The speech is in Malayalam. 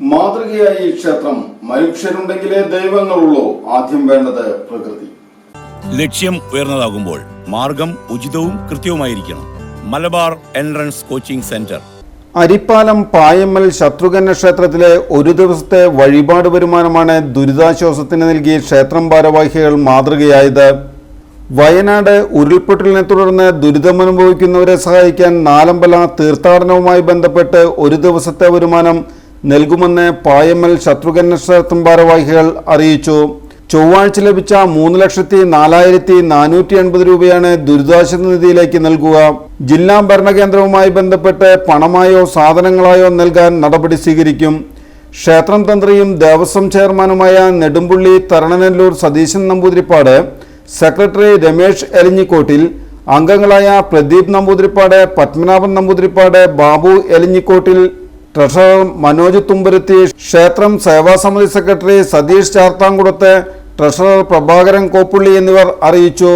മാതൃകയായി ഈ ക്ഷേത്രം മനുഷ്യരുണ്ടെങ്കിലേ ദൈവങ്ങളുള്ളൂ. ആദ്യം വേണ്ടത് പ്രകൃതി. ലക്ഷ്യം ഉയർന്നതാകുമ്പോൾ മാർഗം ഉചിതവും കൃത്യവുമായിരിക്കണം. Malabar entrance coaching centre. Arippalam Payammal Shatrughna ക്ഷേത്രത്തിലെ ഒരു ദിവസത്തെ വഴിപാട് വരുമാനമാണ് ദുരിതാശ്വാസത്തിന് നൽകി ക്ഷേത്രം ഭാരവാഹികൾ മാതൃകയായത്. വയനാട് ഉരുൾപൊട്ടലിനെ തുടർന്ന് ദുരിതമനുഭവിക്കുന്നവരെ സഹായിക്കാൻ നാലമ്പല തീർത്ഥാടനവുമായി ബന്ധപ്പെട്ട് ഒരു ദിവസത്തെ വരുമാനം നൽകുമെന്ന് പായമ്മൽ ശത്രുഘ്ന ഭാരവാഹികൾ അറിയിച്ചു. ചൊവ്വാഴ്ച ലഭിച്ച മൂന്ന് ലക്ഷത്തി നാലായിരത്തി നാനൂറ്റി എൺപത് രൂപയാണ് ദുരിതാശ്വാസ നിധിയിലേക്ക് നൽകുക. ജില്ലാ ഭരണകേന്ദ്രവുമായി ബന്ധപ്പെട്ട് പണമായോ സാധനങ്ങളായോ നൽകാൻ നടപടി സ്വീകരിക്കും. ക്ഷേത്രം തന്ത്രിയും ദേവസ്വം ചെയർമാനുമായ നെടുമ്പുള്ളി തരണനെല്ലൂർ സതീശൻ നമ്പൂതിരിപ്പാട് സെക്രട്ടറി രമേഷ് എലിഞ്ഞിക്കോട്ടിൽ അംഗങ്ങളായ പ്രദീപ് നമ്പൂതിരിപ്പാട് പത്മനാഭൻ നമ്പൂതിരിപ്പാട് ബാബു എലിഞ്ഞിക്കോട്ടിൽ ട്രഷറർ മനോജ് തുമ്പരത്തി ക്ഷേത്രം സേവാസമിതി സെക്രട്ടറി സതീഷ് ചാർത്താംകുടത്ത് ട്രഷറർ പ്രഭാകരൻ കോപ്പുള്ളി എന്നിവർ അറിയിച്ചു.